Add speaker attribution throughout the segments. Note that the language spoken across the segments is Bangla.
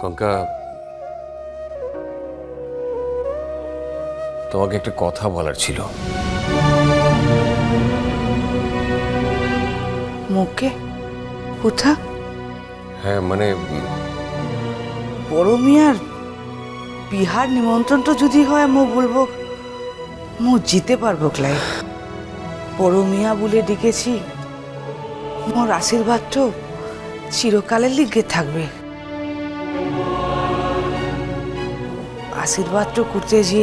Speaker 1: কঙ্কা তোমাকে একটা কথা বলার ছিল।
Speaker 2: মুখে? কোথা?
Speaker 1: হ্যাঁ মানে
Speaker 2: পরমিয়ার বিহার নিমন্ত্রণটা যদি হয় মো বলব মো জিতে পারব ক্লাই বড় মিয়া বলে ডেকেছি মোর আশীর্বাদটা চিরকালের লিগে থাকবে। আশীর্বাদটা করতে যে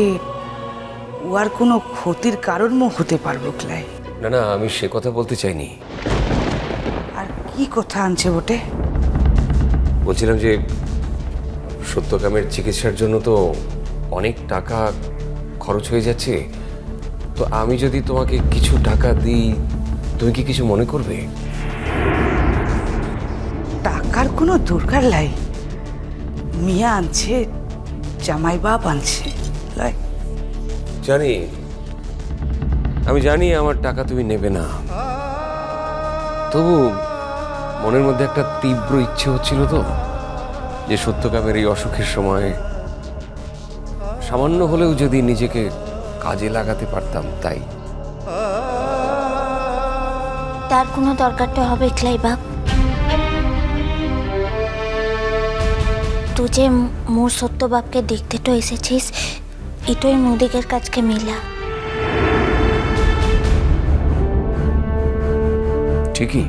Speaker 2: উয়ার কোনো ক্ষতির কারণ হতে পারব ক্লাই
Speaker 1: না না আমি সে কথা বলতে চাইনি।
Speaker 2: আর কি কথা আনছে বটে?
Speaker 1: বলছিলাম যে সত্যকামের চিকিৎসার জন্য তো অনেক টাকা খরচ হয়ে যাচ্ছে। তো আমি যদি তোমাকে কিছু টাকা দিই তুমি কি কিছু মনে করবে?
Speaker 2: টাকার কোনো দরকার নাই মিয়া আনছে জামাই বাপ আনছে। লয়
Speaker 1: জানি আমি জানি আমার টাকা তুমি নেবে না। তবু মনের মধ্যে একটা তীব্র ইচ্ছে হচ্ছিল তো যে সত্যকামের এই অসুখের সময় সামান্য হলেও যদি নিজেকে কাজে লাগাতে পারতাম তাই।
Speaker 3: তার কোনো দরকারটা হবে ক্লাই তুই যে মোর সত্য বাপকে দেখতে তো এসেছিস, এটাই মোদিকের কাছকে মিলা।
Speaker 1: ঠিকই।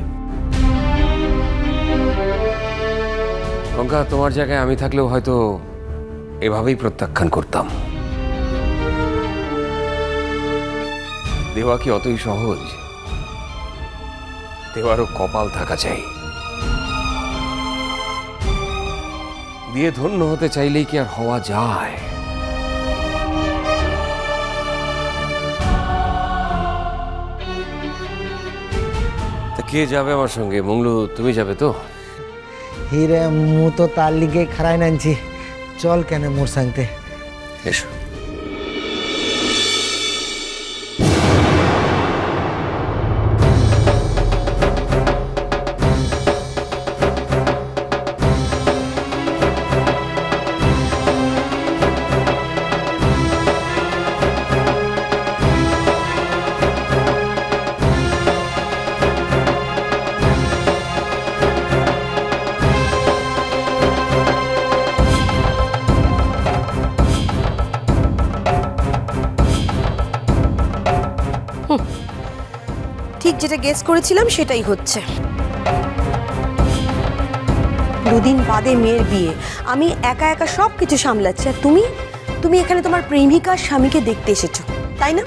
Speaker 1: কঙ্কা তোমার জায়গায় আমি থাকলেও হয়তো এভাবেই প্রত্যাখ্যান করতাম। দেওয়া কি অতই সহজ? দেওয়ারও কপাল থাকা চাই। দিয়ে ধন্য হতে চাইলেই কি আর হওয়া যায়? তা কে যাবে আমার সঙ্গে? মঙ্গলু তুমি যাবে তো?
Speaker 4: হিরে মু তো তার লিগে খারাই নানছি চল কেন মোর সাংতে।
Speaker 1: এসো।
Speaker 5: ঠিক যেটা গেস করেছিলাম সেটাই হচ্ছে। দুদিন বাদে মেয়ের বিয়ে। আমি একা একা সব কিছু সামলাচ্ছি। আর তুমি? তুমি এখানে তোমার প্রেমিকার স্বামীকে দেখতে এসেছ, তাই না?